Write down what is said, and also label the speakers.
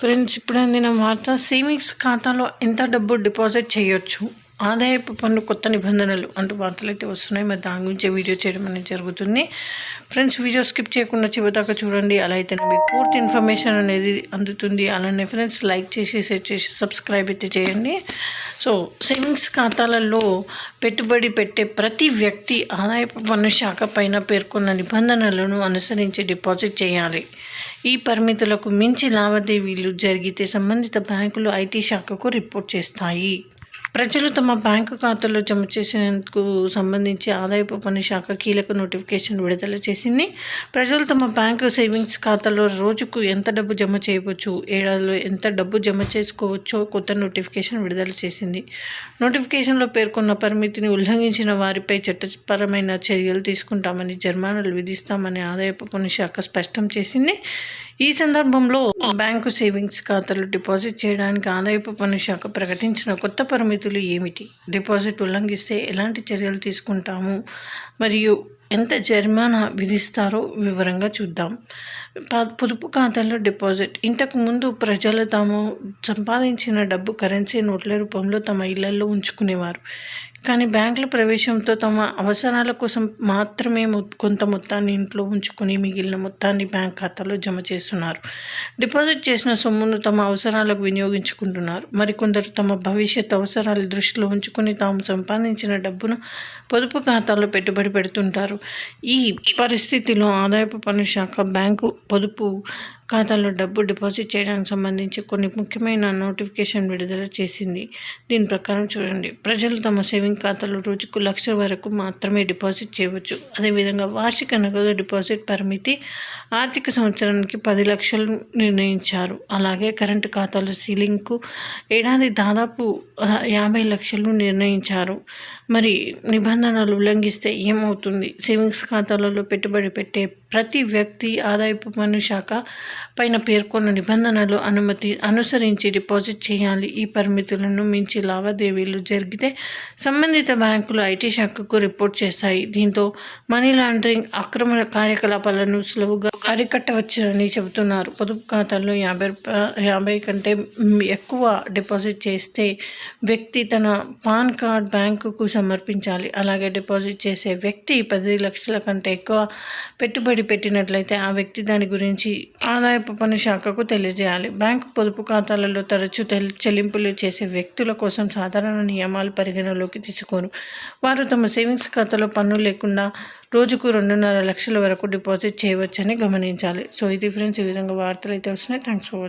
Speaker 1: Friends ఇప్పుడు అందిన వార్త సేవింగ్స్ ఖాతాలో ఎంత డబ్బు డిపాజిట్ చేయొచ్చు? ఆదాయపు పన్ను కొత్త నిబంధనలు అంటూ వార్తలు అయితే వస్తున్నాయి. మరి దాని గురించి వీడియో చేయడం అనేది జరుగుతుంది. ఫ్రెండ్స్ వీడియో స్కిప్ చేయకుండా చివరిదాకా చూడండి. అలా అయితే మీకు పూర్తి ఇన్ఫర్మేషన్ అనేది అందుతుంది. అలానే ఫ్రెండ్స్ లైక్ చేసి షేర్ చేసి సబ్స్క్రైబ్ అయితే చేయండి. సో సేవింగ్స్ ఖాతాలలో పెట్టుబడి పెట్టే ప్రతి వ్యక్తి ఆదాయపు పన్ను శాఖ పైన పేర్కొన్న నిబంధనలను అనుసరించి డిపాజిట్ చేయాలి. ఈ పరిమితులకు మించి లావాదేవీలు జరిగితే సంబంధిత బ్యాంకులు ఐటీ శాఖకు రిపోర్ట్ చేస్తాయి. ప్రజలు తమ బ్యాంకు ఖాతాలో జమ చేసేందుకు సంబంధించి ఆదాయపు పన్ను శాఖ కీలక నోటిఫికేషన్ విడుదల చేసింది. ప్రజలు తమ బ్యాంకు సేవింగ్స్ ఖాతాలో రోజుకు ఎంత డబ్బు జమ చేయవచ్చు ఏడాదిలో ఎంత డబ్బు జమ చేసుకోవచ్చో కొత్త నోటిఫికేషన్ విడుదల చేసింది. నోటిఫికేషన్లో పేర్కొన్న పరిమితిని ఉల్లంఘించిన వారిపై చట్టపరమైన చర్యలు తీసుకుంటామని జరిమానాలు విధిస్తామని ఆదాయపు పన్ను శాఖ స్పష్టం చేసింది. ఈ సందర్భంలో బ్యాంకు సేవింగ్స్ ఖాతాలు డిపాజిట్ చేయడానికి ఆదాయపు పన్ను శాఖ ప్రకటించిన కొత్త పరిమితి పరిమితులు ఏమిటి? డిపాజిట్ ఉల్లంఘిస్తే ఎలాంటి చర్యలు తీసుకుంటాము? మరియు ఎంత జరిమానా విధిస్తారో వివరంగా చూద్దాం. పొదుపు ఖాతాలో డిపాజిట్. ఇంతకు ముందు ప్రజలు తాము సంపాదించిన డబ్బు కరెన్సీ నోట్ల రూపంలో తమ ఇళ్ళలో ఉంచుకునేవారు. కానీ బ్యాంకుల ప్రవేశంతో తమ అవసరాల కోసం మాత్రమే కొంత మొత్తాన్ని ఇంట్లో ఉంచుకొని మిగిలిన మొత్తాన్ని బ్యాంక్ ఖాతాలో జమ చేస్తున్నారు. డిపాజిట్ చేసిన సొమ్మును తమ అవసరాలకు వినియోగించుకుంటున్నారు. మరికొందరు తమ భవిష్యత్ అవసరాలు దృష్టిలో ఉంచుకొని తాము సంపాదించిన డబ్బును పొదుపు ఖాతాలో పెట్టుబడి పెడుతుంటారు. ఈ పరిస్థితిలో ఆదాయపు పన్ను శాఖ బ్యాంకు పొదుపు ఖాతాలో డబ్బు డిపాజిట్ చేయడానికి సంబంధించి కొన్ని ముఖ్యమైన నోటిఫికేషన్ విడుదల చేసింది. దీని ప్రకారం చూడండి. ప్రజలు తమ సేవింగ్ ఖాతాలో రోజుకు లక్ష వరకు మాత్రమే డిపాజిట్ చేయవచ్చు. అదేవిధంగా వార్షిక నగదు డిపాజిట్ పరిమితి ఆర్థిక సంవత్సరానికి పది లక్షలు నిర్ణయించారు. అలాగే కరెంటు ఖాతాల సీలింగ్కు ఏడాది దాదాపు యాభై లక్షలు నిర్ణయించారు. మరి నిబంధనలు ఉల్లంఘిస్తే ఏమవుతుంది? సేవింగ్స్ ఖాతాలలో పెట్టుబడి పెట్టే ప్రతి వ్యక్తి ఆదాయపు పన్ను శాఖ పైన పేర్కొన్న నిబంధనలు అనుమతి అనుసరించి డిపాజిట్ చేయాలి. ఈ పరిమితులను మించి లావాదేవీలు జరిగితే సంబంధిత బ్యాంకులు ఐటీ శాఖకు రిపోర్ట్ చేస్తాయి. దీంతో మనీ లాండరింగ్ అక్రమ కార్యకలాపాలను సులువుగా అరికట్టవచ్చునని చెబుతున్నారు. పొదుపు ఖాతాల్లో యాభై యాభై కంటే ఎక్కువ డిపాజిట్ చేస్తే వ్యక్తి తన పాన్ కార్డ్ బ్యాంకుకు సమర్పించాలి. అలాగే డిపాజిట్ చేసే వ్యక్తి పది లక్షల కంటే ఎక్కువ పెట్టుబడి పెట్టినట్లయితే ఆ వ్యక్తి దాని గురించి ఆదాయపు పన్ను శాఖకు తెలియజేయాలి. బ్యాంకు పొదుపు ఖాతాలలో తరచూ చెల్లింపులు చేసే వ్యక్తుల కోసం సాధారణ నియమాలు పరిగణలోకి తీసుకోరు. వారు తమ సేవింగ్స్ ఖాతాలో పన్ను లేకుండా రోజుకు రెండున్నర లక్షల వరకు డిపాజిట్ చేయవచ్చని గమనించాలి. సో ఇది ఫ్రెండ్స్ ఈ విధంగా వార్తలు అయితే వస్తున్నాయి. Thanks for